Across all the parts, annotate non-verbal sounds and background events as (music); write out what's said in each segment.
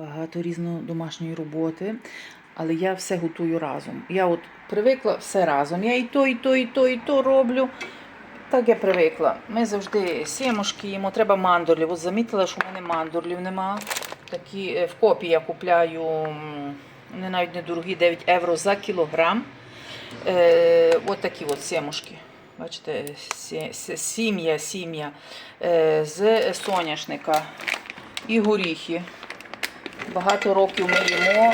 багато різної домашньої роботи, але я все готую разом. Я от привикла все разом. Я і то, і то, і то, і то роблю. Так я привикла. Ми завжди сімушки їмо, треба мандурлів. От замітила, що в мене мандурлів нема. Такі е, в копі я купляю, вони навіть недорогі, 9 євро за кілограм. Е, от такі от сімушки. Бачите, сі- сі- сім'я, сім'я е, з соняшника і горіхи. Багато років ми їмо.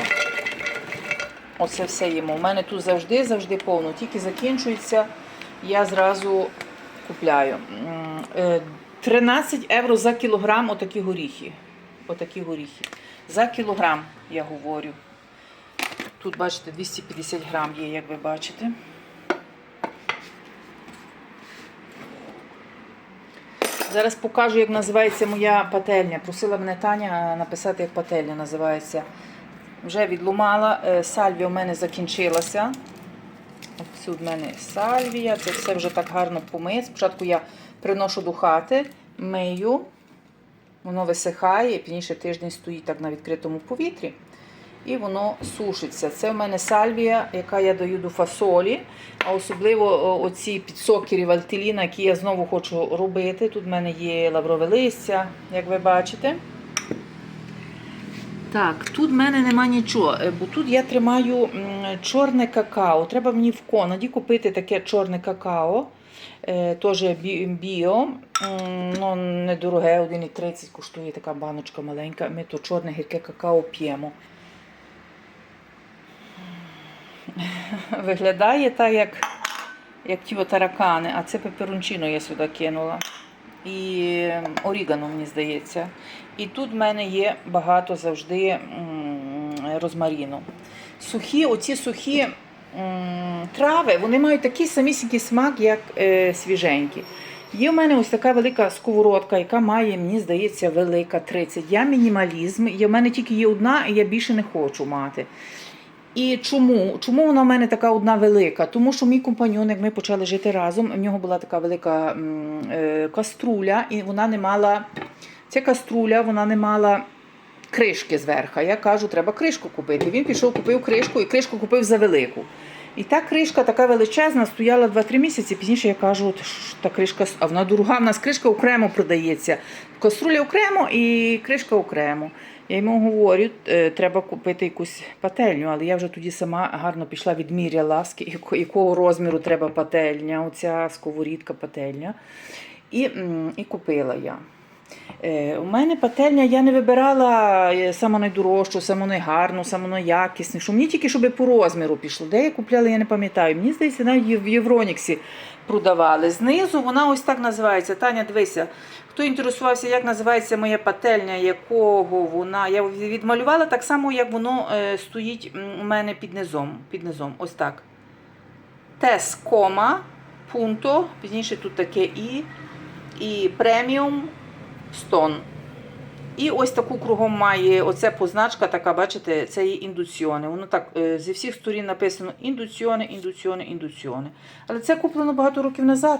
Оце все їмо. У мене тут завжди, завжди повно. Тільки закінчується, я зразу купляю. Е, 13 євро за кілограм отакі горіхи. Отакі горіхи. За кілограм, я говорю. Тут, бачите, 250 грам є, як ви бачите. Зараз покажу, як називається моя пательня. Просила мене Таня написати, як пательня називається. Вже відлумала. Е, Сальвія у мене закінчилася. Ось в мене сальвія. Це все вже так гарно помит. Спочатку я приношу до хати, мию, воно висихає, і пізніше тиждень стоїть так на відкритому повітрі. І воно сушиться. Це в мене сальвія, яка я даю до фасолі. А особливо оці підсокері вальтеліна, які я знову хочу робити. Тут в мене є лаврове листя, як ви бачите. Так, тут в мене нема нічого, е, бо тут я тримаю чорне какао. Треба мені в Конаді купити таке чорне какао. Е, Теж біо, ну, недороге, 1,30 коштує така баночка маленька. Ми то чорне гірке какао п'ємо. (laughs) Виглядає так, як, як ті таракани, а це пеперончино я сюди кинула. І орігано, мені здається. І тут в мене є багато завжди розмаріну. Сухі, оці сухі трави, вони мають такий самісінький смак, як е, свіженькі. Є в мене ось така велика сковородка, яка має, мені здається, велика 30. Я мінімалізм. І в мене тільки є одна, і я більше не хочу мати. І чому? Чому вона в мене така одна велика? Тому що мій компаньон, як ми почали жити разом, в нього була така велика е, каструля, і вона не мала. Ця каструля вона не мала кришки зверху. Я кажу, треба кришку купити. Він пішов, купив кришку і кришку купив за велику. І та кришка така величезна, стояла 2-3 місяці. Пізніше я кажу, «От та кришка, а вона дорога, в нас кришка окремо продається. Каструля окремо і кришка окремо. Я йому говорю, «Е, треба купити якусь пательню, але я вже тоді сама гарно пішла, відміряла, якого розміру треба пательня, оця сковорідка пательня. І, і купила я. Е, у мене пательня я не вибирала е, саму найдорожчу, саму найгарну, саму найякіснішу. Мені тільки щоб по розміру пішло. Де я купляла, я не пам'ятаю. Мені здається, навіть в Євроніксі продавали. Знизу вона ось так називається. Таня, дивися. Хто інтересувався, як називається моя пательня, якого вона. Я відмалювала так само, як воно е, стоїть у мене під низом. Під низом. Ось так. Тес, кома, пунто, пізніше тут таке і, і преміум стон. І ось таку кругом має оця позначка, така, бачите, це є індуціони. Воно так е, зі всіх сторін написано індуціони, індуціони, індуціони. Але це куплено багато років назад.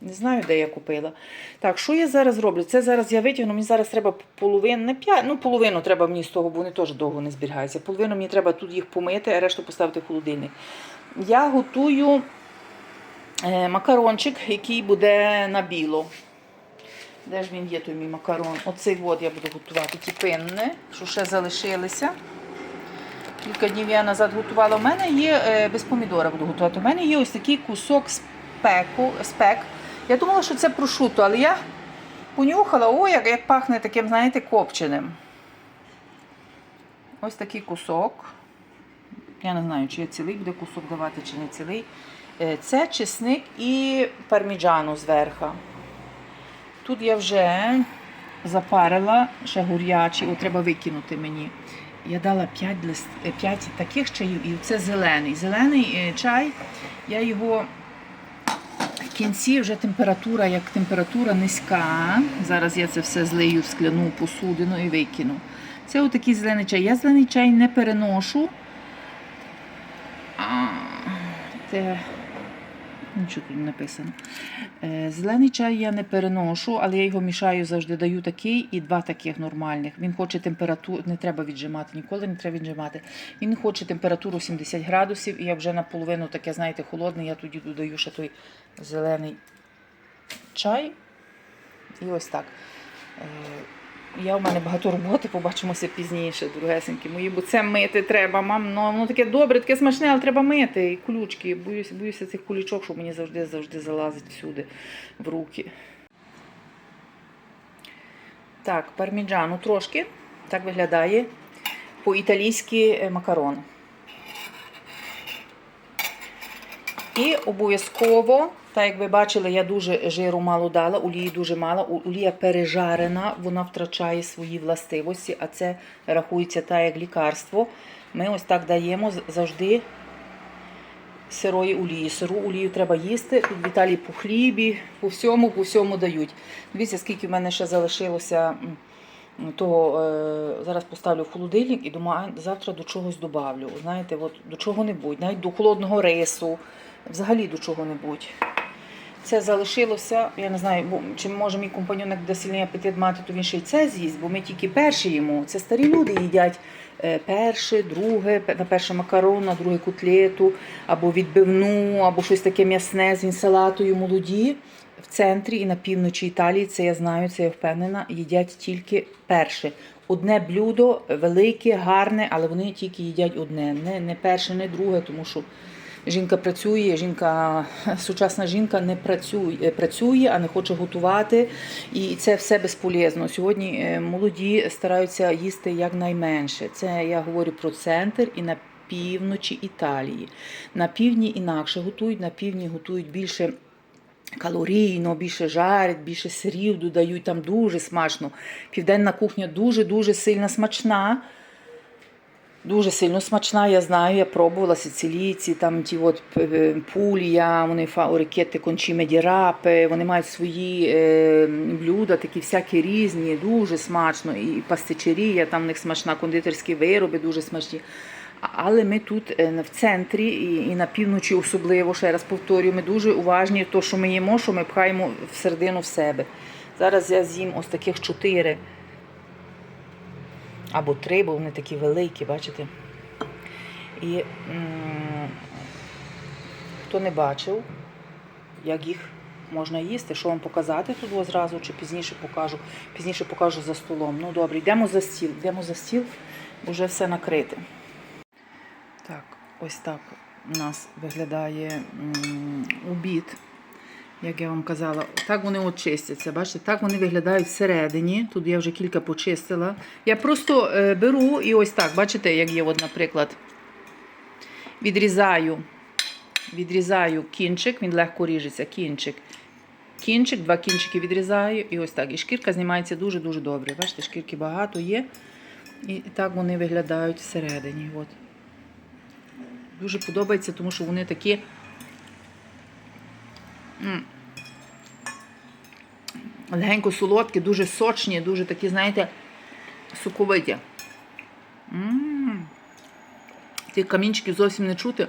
Не знаю, де я купила. Так, що я зараз роблю? Це зараз я витягну, мені зараз треба половину, не п'ять, ну половину треба мені з того, бо вони теж довго не зберігаються. Половину мені треба тут їх помити, а решту поставити в холодильник. Я готую е, макарончик, який буде на біло. Де ж він є, той мій макарон? Оцей от я буду готувати ті пинни, що ще залишилися. Кілька днів я назад готувала. У мене є е, без помідора буду готувати. У мене є ось такий кусок спеку, спек. Я думала, що це прошуто, але я понюхала, о, як, як пахне таким, знаєте, копченим. Ось такий кусок. Я не знаю, чи я цілий буде кусок давати, чи не цілий. Е, Це чесник і парміджану зверху. Тут я вже запарила ще гурячі, от треба викинути мені. Я дала 5, лист, 5 таких чаїв, і це зелений. Зелений е, чай, я його в кінці вже температура, як температура низька. Зараз я це все злию в скляну посудину і викину. Це отакий зелений чай. Я зелений чай не переношу. А, те, Нічого тут написано. Е, Зелений чай я не переношу, але я його мішаю завжди даю такий і два таких нормальних. Він хоче температуру, не треба віджимати, ніколи не треба віджимати. Він хоче температуру 70 градусів, і я вже наполовину таке, знаєте, холодне, я тоді додаю ще той зелений чай. І ось так. Я у мене багато роботи, побачимося пізніше, дорогесенькі мої, бо це мити треба. Мам, ну воно таке добре, таке смачне, але треба мити. І кулючки. Боюся, боюся цих кулючок, що мені завжди завжди залазить всюди в руки. Так, парміджану трошки. Так виглядає по-італійськи е, макарон. І обов'язково, так як ви бачили, я дуже жиру мало дала, олії дуже мало. Олія пережарена, вона втрачає свої властивості, а це рахується так як лікарство. Ми ось так даємо завжди сирої олії. Сиру олію треба їсти. Тут в Італії по хлібі, по всьому, по всьому дають. Дивіться, скільки в мене ще залишилося того. е, Зараз поставлю в холодильник і думаю, завтра до чогось добавлю. Знаєте, от до чого-небудь, навіть до холодного рису, взагалі до чого-небудь. Це залишилося, я не знаю, бо чи може мій компаньон як буде сильний апетит мати, то він ще й це з'їсть, бо ми тільки перші їмо. Це старі люди їдять е, перше, друге, на перше макарон, на друге котлету, або відбивну, або щось таке м'ясне з інсалатою молоді. В центрі і на півночі Італії, це я знаю, це я впевнена, їдять тільки перше. Одне блюдо велике, гарне, але вони тільки їдять одне. Не, не перше, не друге, тому що Жінка працює, жінка, сучасна жінка не працює, е, працює, а не хоче готувати. І це все безполезно. Сьогодні е, молоді стараються їсти якнайменше. Це я говорю про центр і на півночі Італії. На півдні інакше готують, на півдні готують більше. Калорійно, більше жарять, більше сирів додають, там дуже смачно. Південна кухня дуже-дуже сильно смачна. Дуже сильно смачна, я знаю, я пробувала сицилійці, там ті от е, пулія, вони фаорикети, кончі дірапи, вони мають свої е, блюда, такі всякі різні, дуже смачно. І пастичерія, там в них смачна, кондитерські вироби дуже смачні. Але ми тут е, в центрі і на півночі особливо, ще раз повторюю, ми дуже уважні, то, що ми їмо, що ми пхаємо всередину в себе. Зараз я з'їм ось таких чотири або три, бо вони такі великі, бачите? І хто не бачив, як їх можна їсти, що вам показати тут ось зразу, чи пізніше покажу. Пізніше покажу за столом. Ну добре, йдемо за стіл. Йдемо за стіл, вже все накрите. Так, ось так у нас виглядає м, обід. Як я вам казала, так вони от. Бачите, так вони виглядають всередині. Тут я вже кілька почистила. Я просто е, беру і ось так, бачите, як є, от, наприклад, відрізаю, відрізаю кінчик, він легко ріжеться, кінчик. Кінчик, два кінчики відрізаю, і ось так. І шкірка знімається дуже-дуже добре. Бачите, шкірки багато є. І так вони виглядають всередині. От. Дуже подобається, тому що вони такі. Легенько солодкі, дуже сочні, дуже такі, знаєте, соковиті. Ті камінчики зовсім не чути.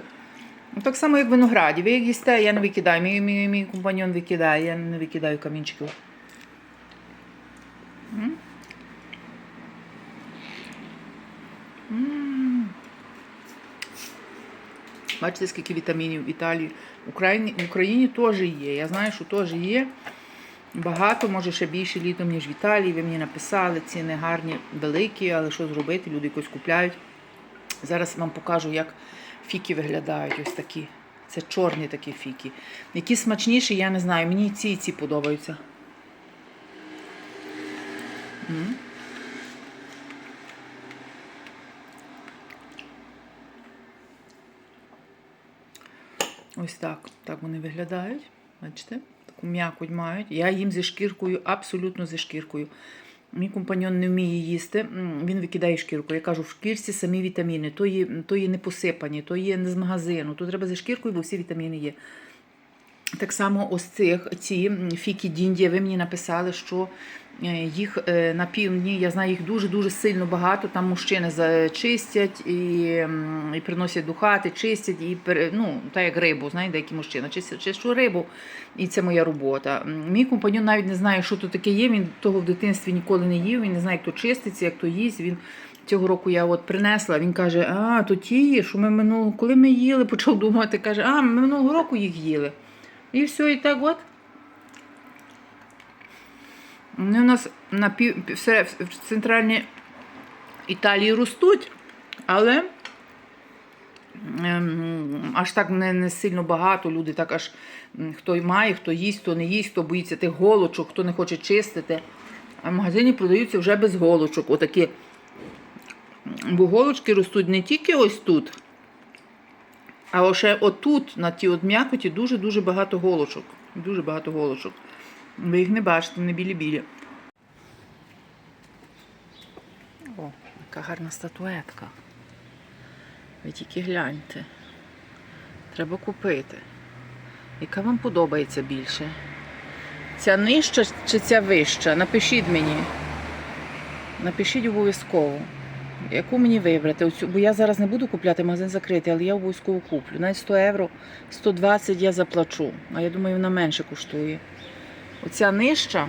Ну, Так само, як в винограді. Ви їх їсте, я не викидаю. Мій, мій, мій компаньон викидає, я не викидаю камінчиків. Бачите, скільки вітамінів в Італії. В Україні, в Україні теж є. Я знаю, що теж є. Багато, може ще більше літом, ніж в Італії. Ви мені написали, ціни гарні, великі, але що зробити? Люди якось купляють. Зараз вам покажу, як фіки виглядають ось такі. Це чорні такі фіки. Які смачніші, я не знаю. Мені ці і ці подобаються. Ось так. Так вони виглядають. Бачите? Таку м'якоть мають. Я їм зі шкіркою, абсолютно зі шкіркою. Мій компаньон не вміє їсти, він викидає шкірку. Я кажу, в шкірці самі вітаміни, то є, то є не посипані, то є не з магазину, то треба зі шкіркою, бо всі вітаміни є. Так само ось цих, ці м, фіки Діндія, ви мені написали, що Їх е, на півдні, я знаю, їх дуже-дуже сильно багато. Там мужчини чистять і, і приносять до хати, чистять і ну, так як рибу, знаєте, деякі мужчини чистять чищу рибу, і це моя робота. Мій компаньон навіть не знає, що тут таке є. Він того в дитинстві ніколи не їв, він не знає, як то чиститься, як то їсть. Він цього року я от принесла. Він каже: А, то ті що ми минулого, коли ми їли, почав думати, каже, а ми минулого року їх їли. І все, і так от. Вони у нас на пів, все, в центральній Італії ростуть, але ем, аж так не, не сильно багато. Люди так аж хто має, хто їсть, хто не їсть, хто боїться тих голочок, хто не хоче чистити. А в магазині продаються вже без голочок. Отакі. Бо голочки ростуть не тільки ось тут, а ще отут, на тій от м'якоті, дуже-дуже багато голочок. Дуже багато голочок. Ви їх не бачите, не білі-білі. О, яка гарна статуетка. Ви тільки гляньте. Треба купити. Яка вам подобається більше? Ця нижча чи ця вища? Напишіть мені. Напишіть обов'язково. Яку мені вибрати? Оцю, бо я зараз не буду купляти, магазин закритий, але я обов'язково куплю. Навіть 100 євро, 120 я заплачу. А я думаю, вона менше коштує. Оця нижча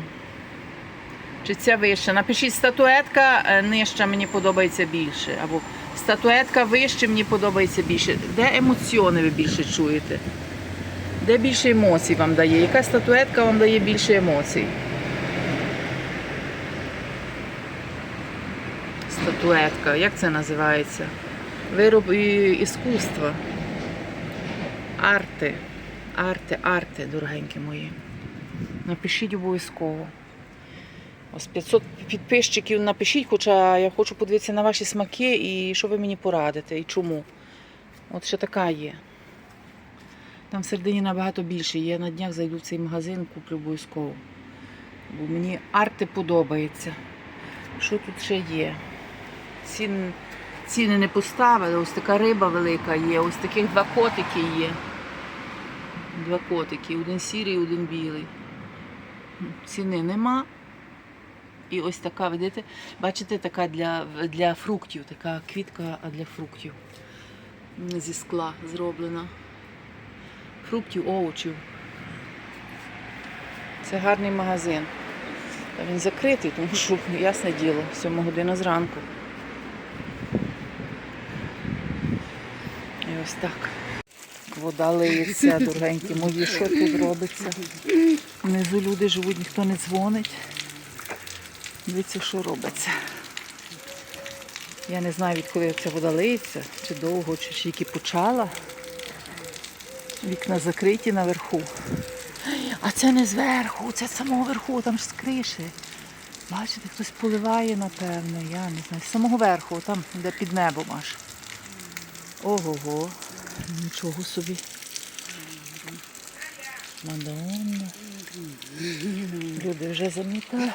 чи ця вища? Напишіть статуетка е, нижча мені подобається більше. Або статуетка вища мені подобається більше. Де емоціони ви більше чуєте? Де більше емоцій вам дає? Яка статуетка вам дає більше емоцій? Статуетка, як це називається? Вироб іскусства. Арти. Арти, арти, дорогенькі мої. Напишіть обов'язково. Ось 500 підписчиків напишіть, хоча я хочу подивитися на ваші смаки і що ви мені порадите і чому. От ще така є. Там всередині набагато більше. Я на днях зайду в цей магазин, куплю обов'язково. Бо мені арти подобається. Що тут ще є? Цін, ціни не поставили, ось така риба велика є, ось таких два котики є. Два котики, один сірий, один білий. Ціни нема. І ось така, видите, бачите, така для, для фруктів, така квітка для фруктів. Зі скла зроблена. Фруктів, овочів. Це гарний магазин. Він закритий, тому що, ясне діло, 7 година зранку. І ось так. Вода лиється, дорогенькі мої, що тут робиться. Внизу люди живуть, ніхто не дзвонить. Дивіться, що робиться. Я не знаю, відколи ця вода лиється, чи довго, чи тільки почала. Вікна закриті наверху. А це не зверху, це з самого верху, там ж з криші. Бачите, хтось поливає, напевно, я не знаю. З самого верху, там, де під небом аж. Ого-го. Нічого собі. Мадонна. Люди вже замітали.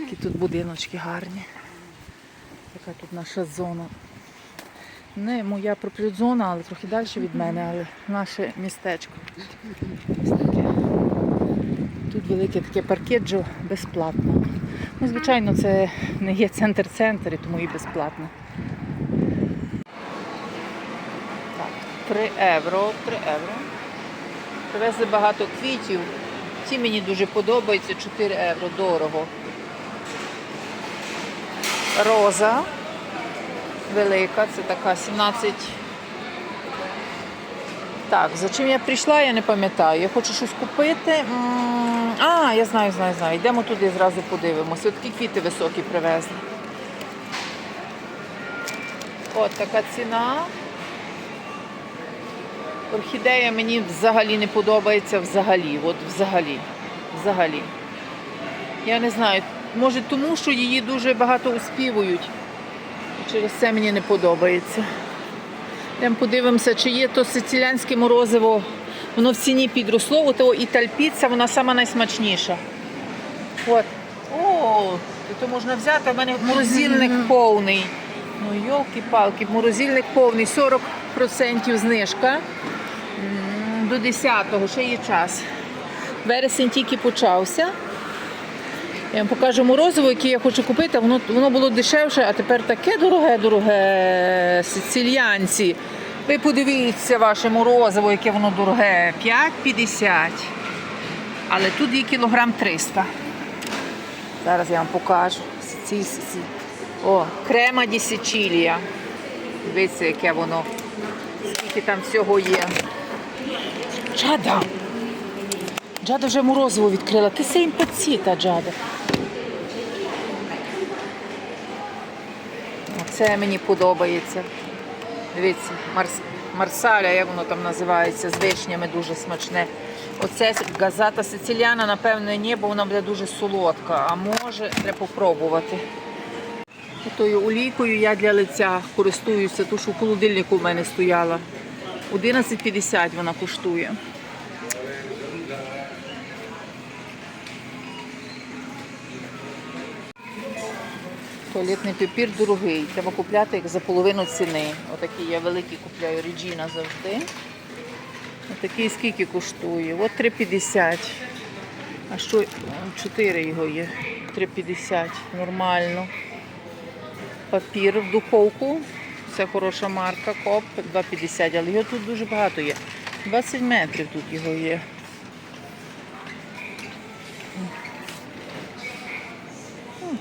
Які тут будиночки гарні. Яка тут наша зона. Не моя зона, але трохи далі від мене, але наше містечко. Ось таке. Тут велике таке паркеджо безплатно. Ну, звичайно, це не є центр-центр, і тому і безплатно. Так, 3 євро, 3 євро. Привезли багато квітів. Ці мені дуже подобаються, 4 євро, дорого. Роза велика, це така 17. Так, за чим я прийшла, я не пам'ятаю. Я хочу щось купити. А, я знаю, знаю, знаю. Йдемо туди, зразу подивимося. От такі квіти високі привезли. От така ціна. Орхідея мені взагалі не подобається взагалі. От взагалі. Взагалі. Я не знаю. Може тому, що її дуже багато успівують. Через це мені не подобається. Йдемо подивимося, чи є то сицилянське морозиво. Воно в ціні підросло, ото італьпіца, вона сама найсмачніша. От. О, то, можна взяти, в мене морозильник повний. Ну, йолки-палки, морозильник повний, 40% знижка. До 10-го, ще є час. Вересень тільки почався. Я вам покажу морозиво, яке я хочу купити. Воно, воно було дешевше, а тепер таке дороге, дороге сициліянці. Ви подивіться ваше морозиво, яке воно дороге. 5,50. Але тут є кілограм 300. Зараз я вам покажу. О, крема ді Сичілія. Дивіться, яке воно. Скільки там всього є. Джада. Джада вже морозиво відкрила. Ти се імпаціта, Джада. Оце мені подобається. Дивіться, марс... марсаля, як воно там називається, з вишнями дуже смачне. Оце газата сициліана, напевно, ні, бо вона буде дуже солодка. А може, треба попробувати. Тою олійкою я для лиця користуюся, ту, що в холодильнику в мене стояла. 11,50 вона коштує. Туалетний папір дорогий. Треба купляти як за половину ціни. Отакий я великий купляю Regina завжди. Отакий скільки коштує? От 3,50. А що? 4 його є. 3,50. Нормально. Папір в духовку. Це хороша марка. Коп 2,50. Але його тут дуже багато є. 20 метрів тут його є.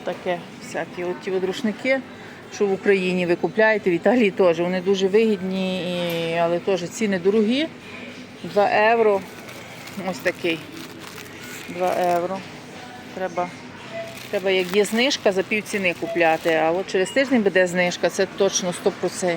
Таке всякі от ті от що в Україні ви купляєте, в Італії теж. Вони дуже вигідні, але теж ціни дорогі. 2 євро. Ось такий. 2 євро. Треба, треба, як є знижка, за пів ціни купляти. А от через тиждень буде знижка, це точно 100%.